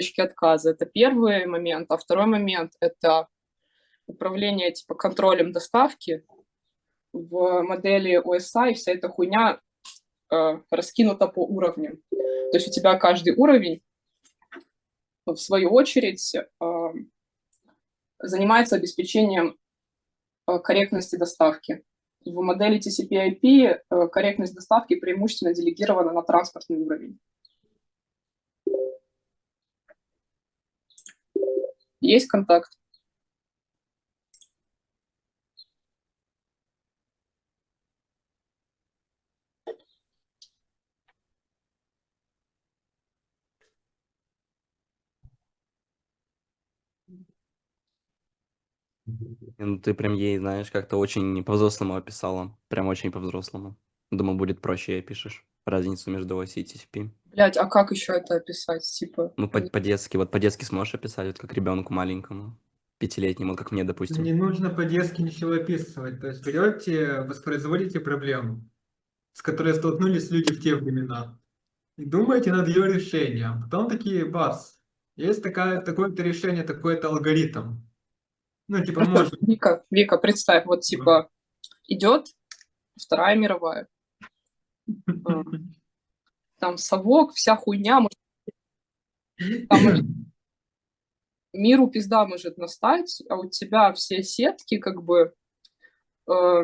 точки отказа. Это первый момент. А второй момент – это управление типа контролем доставки. В модели OSI вся эта хуйня э, раскинута по уровням. То есть у тебя каждый уровень, в свою очередь, э, занимается обеспечением э, корректности доставки. В модели TCP/IP э, корректность доставки преимущественно делегирована на транспортный уровень. Есть контакт? Ну, ты прям ей, знаешь, как-то очень по-взрослому описала. Прям очень по-взрослому. Думаю, будет проще ей пишешь. Разницу между OSI и TCP. Блять, а как еще это описать? Типа, Ну, по- по-детски. Вот по-детски сможешь описать, вот как ребенку маленькому, пятилетнему, как мне, допустим. Не нужно по-детски ничего описывать. То есть берете, воспроизводите проблему, с которой столкнулись люди в те времена, и думаете над ее решением. Потом такие, бас, есть такая, такое-то решение, такой-то алгоритм. Ну, типа, может, Вика, Вика, представь, вот типа идет Вторая мировая, там совок, вся хуйня, может, там миру пизда может настать, а у тебя все сетки как бы, э,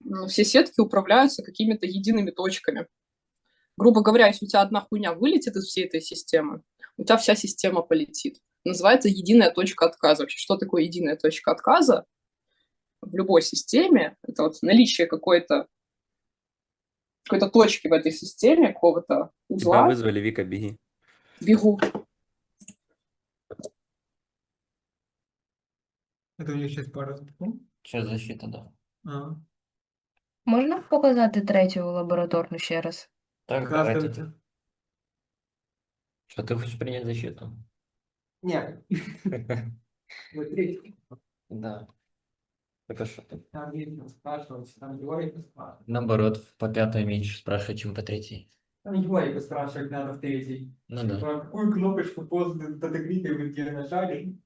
ну, все сетки управляются какими-то едиными точками. Грубо говоря, если у тебя одна хуйня вылетит из всей этой системы, у тебя вся система полетит. Называется единая точка отказа. Вообще, что такое единая точка отказа? В любой системе это вот наличие какой-то какой-то точки в этой системе, какого-то Тебя узла. вызвали, Вика, беги. Бегу. это у них сейчас пара. Ще защита, да. А, Можна показати третю лабораторну ще раз? Так, давайте. Что, ты хочешь принять защиту? Нет. Вот Да. Это что ты? Там видно, спрашивать, там Егорика спрашивать. Наоборот, по пятой меньше спрашивать, чем по третьей. Там Егорика спрашивать надо в третий. Ну да. Типа, какую кнопочку после подогрите где нажали?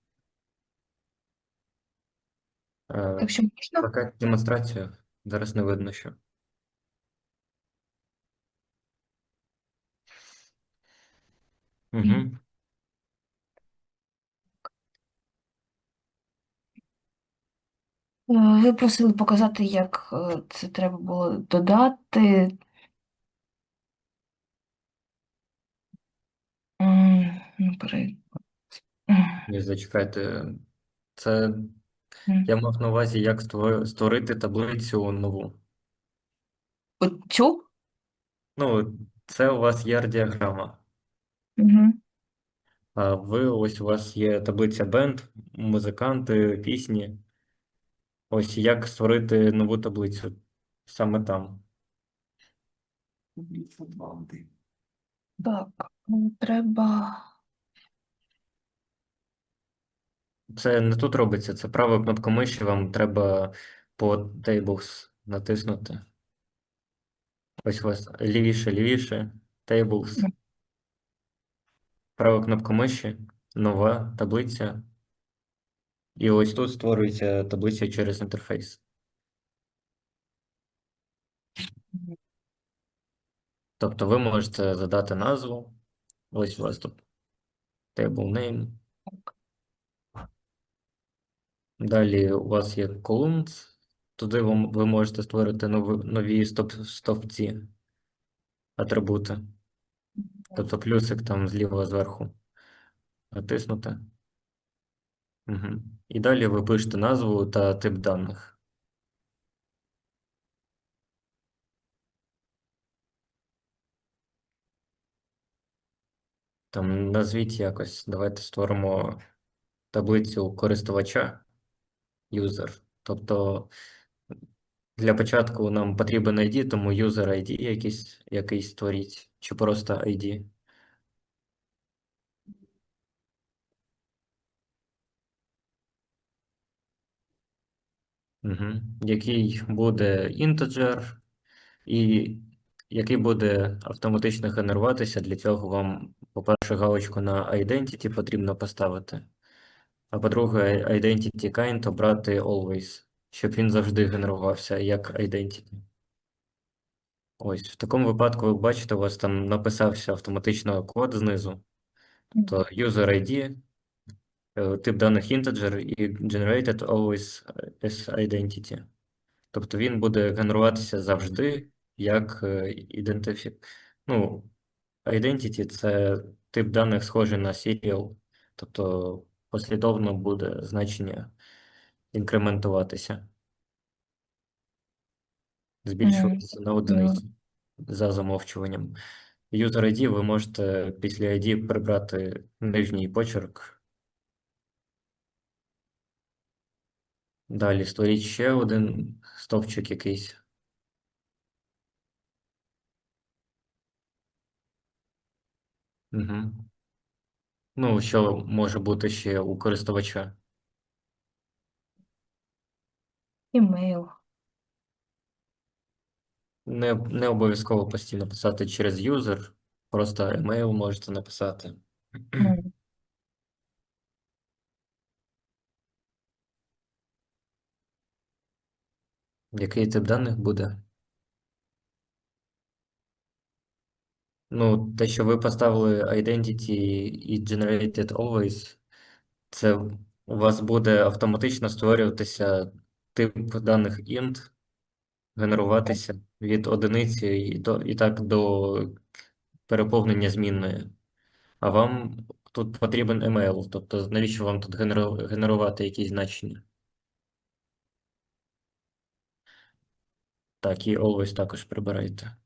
Е, Так що можна? Пока демонстрацію. Зараз не видно що. Угу. Ви просили показати, як е, це треба було додати. Ні, зачекайте. Це я мав на увазі, як ство- створити таблицю нову. Оцю? Ну, це у вас є діаграма. Угу. А ви ось у вас є таблиця бенд, музиканти, пісні. Ось як створити нову таблицю саме там. Так, ну, треба. Це не тут робиться, це правою кнопкою миші, вам треба по tables натиснути. Ось у вас лівіше, лівіше, tables. Права кнопка миші, нова таблиця. І ось тут створюється таблиця через інтерфейс. Тобто ви можете задати назву. Ось у вас table name. Далі у вас є columns. Туди ви, можете створити нові, нові стоп, стовпці, атрибути. Тобто плюсик там зліва зверху натиснути. Угу. І далі ви пишете назву та тип даних. Там назвіть якось. Давайте створимо таблицю користувача user. Тобто для початку нам потрібен ID, тому user ID якийсь, якийсь створіть, чи просто ID. Угу. Який буде integer і який буде автоматично генеруватися. Для цього вам, по-перше, галочку на Identity потрібно поставити. А по-друге, Identity Kind обрати Always, щоб він завжди генерувався як Identity. Ось, в такому випадку, ви бачите, у вас там написався автоматично код знизу. То user ID, тип даних integer і generated always as identity. Тобто він буде генеруватися завжди як ідентифік. Ну, identity це тип даних схожий на serial, тобто послідовно буде значення інкрементуватися. Збільшуватися на одиницю за замовчуванням. User ID ви можете після ID прибрати нижній почерк. Далі створіть ще один стовпчик якийсь. Угу. Ну, що може бути ще у користувача? Імейл. Не, не обов'язково постійно писати через юзер, просто емейл можете написати. Ну, Який тип даних буде? Ну, те, що ви поставили identity і generated always, це у вас буде автоматично створюватися тип даних int, генеруватися від одиниці і, до, і так до переповнення змінної. А вам тут потрібен email, тобто навіщо вам тут генеру- генерувати якісь значення? Так, і always також прибирайте.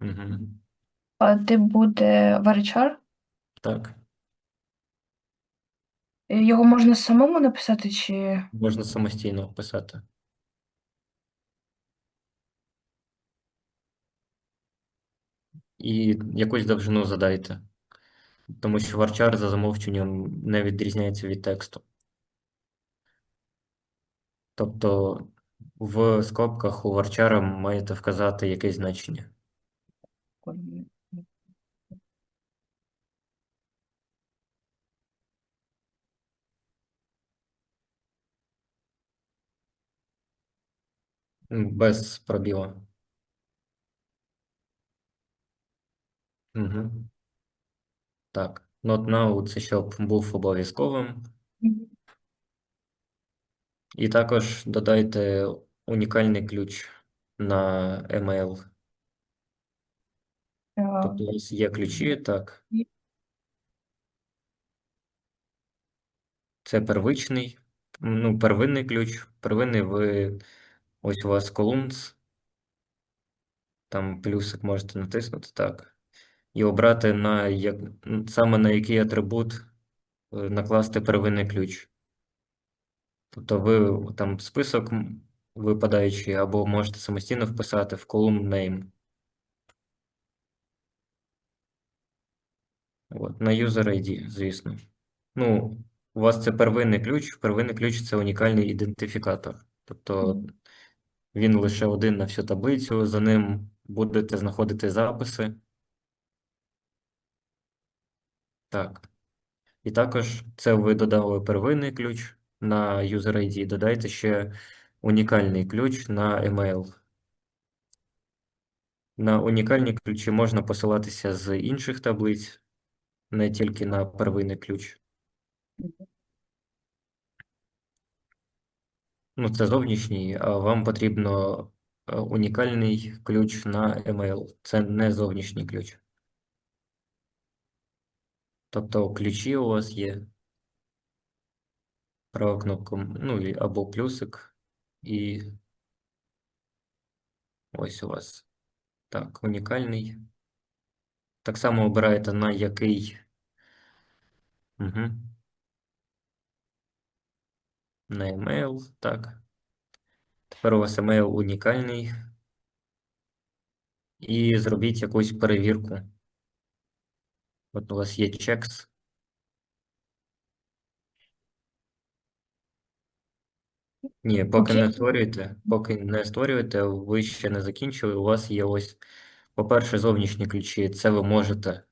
Угу. А де буде varchar? Так, Його можна самому написати чи. можна самостійно писати. І якусь довжину задайте, тому що varchar за замовчуванням не відрізняється від тексту. Тобто в скобках у varchar маєте вказати якесь значення. Без пробіла. Угу. Так, not now це щоб був обов'язковим. І також додайте унікальний ключ на email. Тобто у вас є ключі, так. Це первичний, ну, первинний ключ. Первинний ви, ось у вас columns, там плюсик можете натиснути, так. І обрати на як, саме на який атрибут е, накласти первинний ключ. Тобто ви там список м, випадаючий, або можете самостійно вписати в column name. От, на user ID, звісно. Ну, у вас це первинний ключ. Первинний ключ це унікальний ідентифікатор. Тобто він лише один на всю таблицю, за ним будете знаходити записи. Так. І також це ви додали первинний ключ на user ID. Додайте ще унікальний ключ на email. На унікальні ключі можна посилатися з інших таблиць, не тільки на первинний ключ. Ну, це зовнішній, а вам потрібно е, унікальний ключ на email. Це не зовнішній ключ. Тобто ключі у вас є. Права кнопка, ну або плюсик, і ось у вас так, унікальний. Так само обираєте на який. Угу. На email, так. Тепер у вас email унікальний. І зробіть якусь перевірку. От у вас є checks. Ні, поки не Окей. створюєте, поки не створюєте, ви ще не закінчили. У вас є ось, по-перше, зовнішні ключі. Це ви можете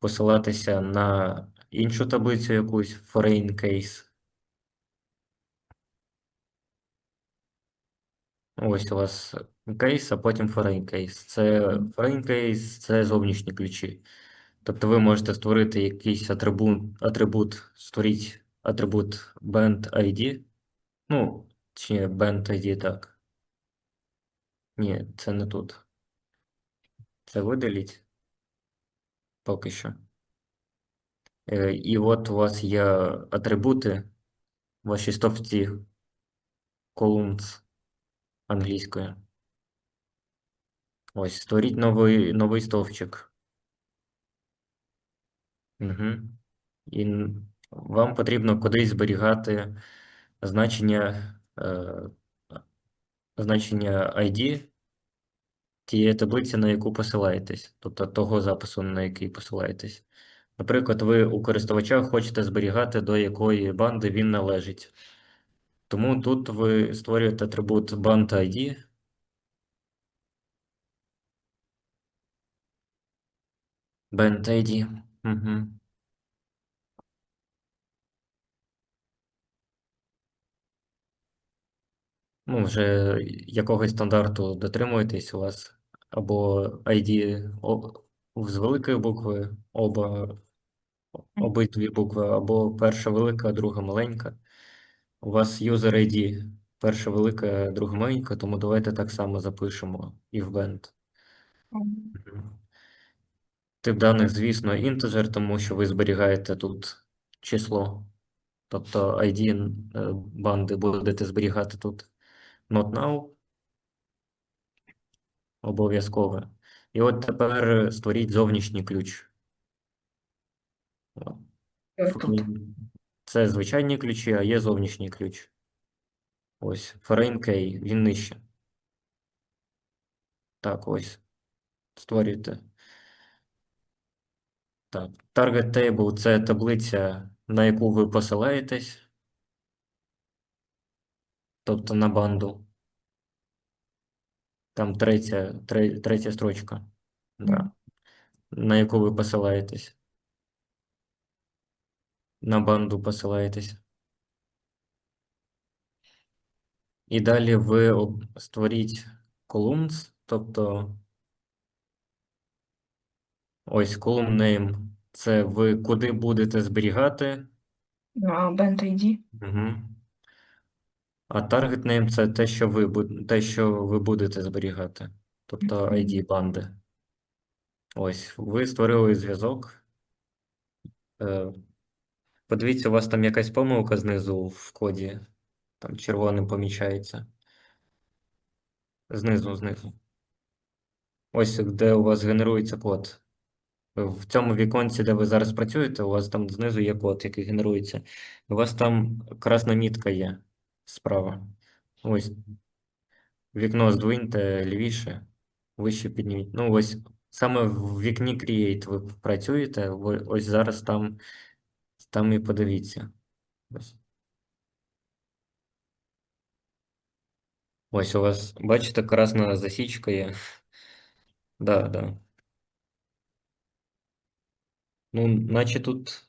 посилатися на іншу таблицю якусь, foreign case. Ось у вас кейс, а потім foreign case. Це foreign case – це зовнішні ключі. Тобто ви можете створити якийсь атрибут, атрибут, створіть атрибут band ID. Ну, чи band ID, так. Ні, це не тут. Це видаліть. Поки що. Е, І от у вас є атрибути, ваші стовпці columns англійською. Ось, створіть новий, новий стовпчик. Угу. І вам потрібно кудись зберігати значення, е, значення ID тієї таблиці, на яку посилаєтесь, тобто того запису, на який посилаєтесь. Наприклад, ви у користувача хочете зберігати, до якої банди він належить. Тому тут ви створюєте атрибут band ID. Band ID. Угу. Ну, вже якогось стандарту дотримуєтесь у вас або ID з великої букви, оба обидві букви, або перша велика, друга маленька. У вас user ID перша велика, друга маленька, тому давайте так само запишемо і в band. Мгм. Тип даних, звісно, інтеджер, тому що ви зберігаєте тут число. Тобто ID е, банди будете зберігати тут. Not now. Обов'язково. І от тепер створіть зовнішній ключ. Це звичайні ключі, а є зовнішній ключ. Ось, foreign key, він нижче. Так, ось. Створюйте. Так, target table – це таблиця, на яку ви посилаєтесь. Тобто на банду. Там третя, тре- третя строчка. Да. На яку ви посилаєтесь. На банду посилаєтесь. І далі ви створіть columns, тобто ось column name – це ви куди будете зберігати. А band ID. Угу. А target name – це те, що ви, те, що ви будете зберігати. Тобто ID банди. Ось, ви створили зв'язок. Е, Подивіться, у вас там якась помилка знизу в коді. Там червоним помічається. Знизу, знизу. Ось де у вас генерується код. В цьому віконці, де ви зараз працюєте, у вас там знизу є код, який генерується. У вас там красна мітка є справа. Ось вікно здвиньте лівіше, вище підніміть. Ну, ось саме в вікні Create ви працюєте, ось зараз там, там і подивіться. Ось. Ось у вас, бачите, красна засічка є. Да, да. Ну, наче тут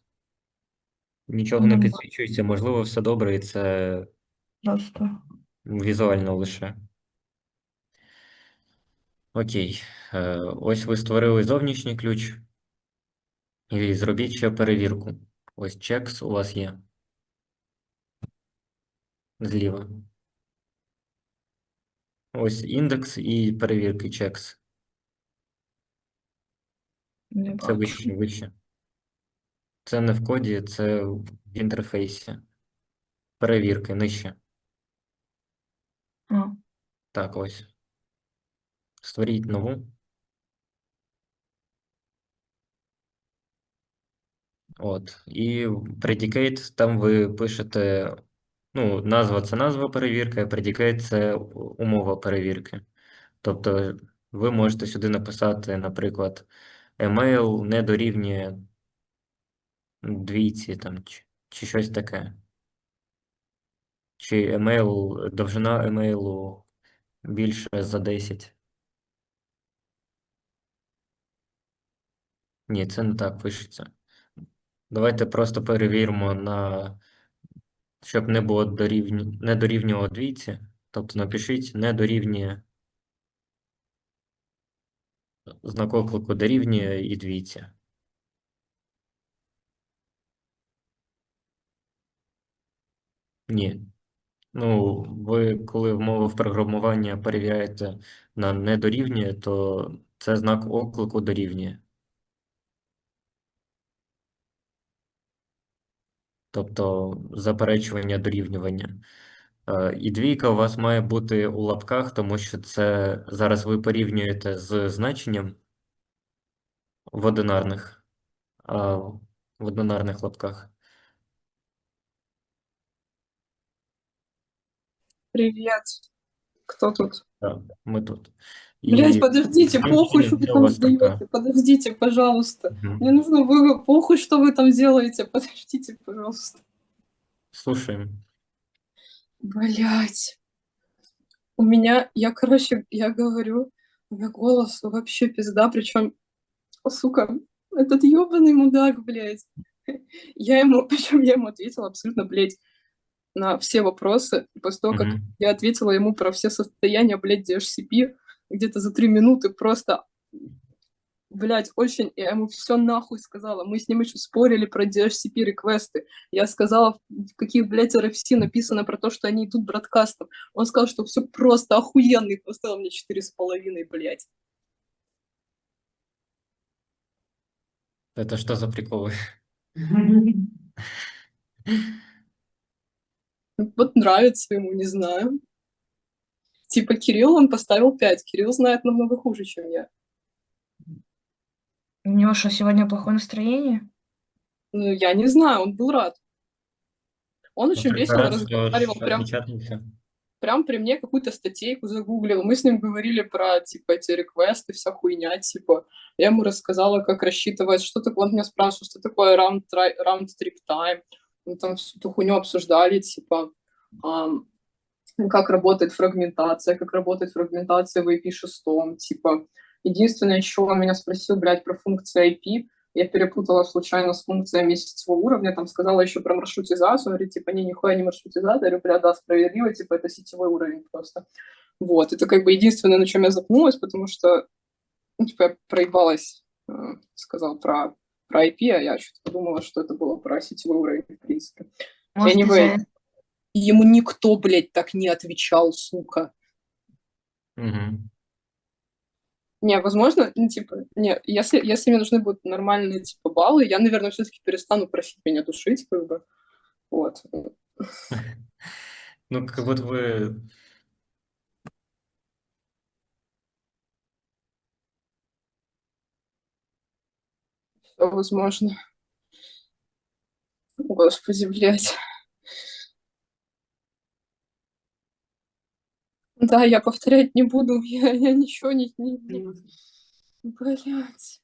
нічого не Ну, підсвічується, можливо, все добре, і це Просто. візуально лише. Окей. Е, Ось ви створили зовнішній ключ. І зробіть ще перевірку. Ось чекс у вас є. Зліва. Ось індекс і перевірки чекс. Не Це бачу. вище, вище. Це не в коді, це в інтерфейсі. Перевірки нижче. Так, ось. Створіть нову. От. І predicate, там ви пишете, ну, назва це назва перевірки, а predicate це умова перевірки. Тобто ви можете сюди написати, наприклад, email не дорівнює двійці там, чи, чи щось таке. чи емейл, довжина емейлу більше за 10. Ні, це не так пишеться. Давайте просто перевіримо на щоб не було дорівню... не дорівнювало двійці. Тобто напишіть не дорівнює знак оклику дорівнює і двійці. Ні. Ну, ви коли вмову програмування перевіряєте на не дорівнює, то це знак оклику дорівнює. Тобто заперечування дорівнювання. Е, І двійка у вас має бути у лапках, тому що це зараз ви порівнюєте з значенням в одинарних, в одинарних лапках. Привет. Кто тут? Так, ми тут. Блять, І подождите, похуй, что вы там сдаете. Подождите, пожалуйста. Мгм. Мне нужно вы... Похуй, что вы там делаете. Подождите, пожалуйста. Слушаємо. Блять. У меня, я, короче, я говорю, у меня голос вообще пизда, причем, сука, этот ебаный мудак, блядь. Я ему, причем я ему ответила абсолютно, блядь, на все вопросы. И После того, как Мгм. я ответила ему про все состояния, блядь, DHCP, где-то за три минуты просто, блядь, очень, я ему все нахуй сказала. Мы с ним еще спорили про DHCP реквесты. Я сказала, в каких, блядь, RFC написано про то, что они идут бродкастом. Он сказал, что все просто охуенно, и поставил мне четыре с половиной, блядь. Это что за приколы? Вот нравится ему, не знаю. Типа Кирилл он поставил 5. Кирилл знает намного хуже, чем я. У него что, сегодня плохое настроение? Ну, я не знаю, он был рад. Он очень Ну, весело разговаривал, прям, прям при мне какую-то статейку загуглил. Мы с ним говорили про, типа, эти реквесты, вся хуйня, типа. Я ему рассказала, как рассчитывать, что такое, он меня спрашивал, что такое round, tri- round trip time. Мы там всю эту хуйню обсуждали, типа, ам, как работает фрагментация, как работает фрагментация в IP6, типа. Единственное, чего он меня спросил, блядь, про функции IP, я перепутала случайно с функциями сетевого уровня, там сказала еще про маршрутизацию, говорит, типа, не, нихуя не маршрутизация, я говорю, бля, да, справедливо, типа, это сетевой уровень просто. Вот, это как бы единственное, на чем я запнулась, потому что, ну, типа, я проебалась, э, сказал про, про IP, а я что-то подумала, что это было про сетевой уровень, в принципе. Может, Anyway. И ему никто, блядь, так не отвечал, сука. Мгм. Не, возможно, ну, типа, не, если, если мне нужны будут нормальные, типа, баллы, я, наверное, все-таки перестану просить меня душить, как бы. Вот. Ну, как будто вы возможно. Господи, блядь. Да, я повторять не буду, я, я ничего не... не, не... Блядь.